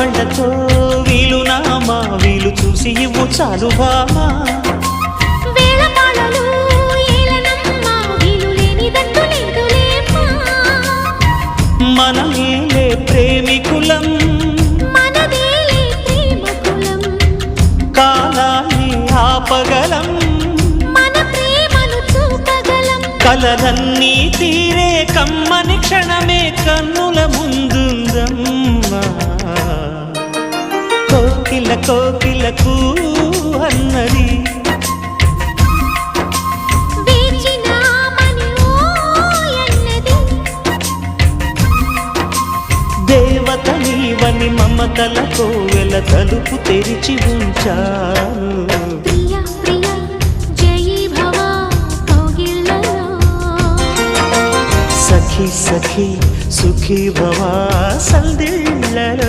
కళ్ళతో వీలు నామా వీలు చూసి ఇవ్వు చాలు బామా మనమేలే ప్రేమికులం. మనదేలే ప్రేమ కులం కాలాన్ని ఆపగలం. మన ప్రేమను చూపగలం. కలలన్నీ తీరే కమ్మని క్షణమే కన్నుల కోకిల కోకిలకు అన్నది. వేచినామని ఓయన్నది దేవత నీవని మమతల కోవెల తలుపు తెరిచి కౌగిళ్ళలో. సఖి సఖి సుఖీ భవా సందిళ్ళలో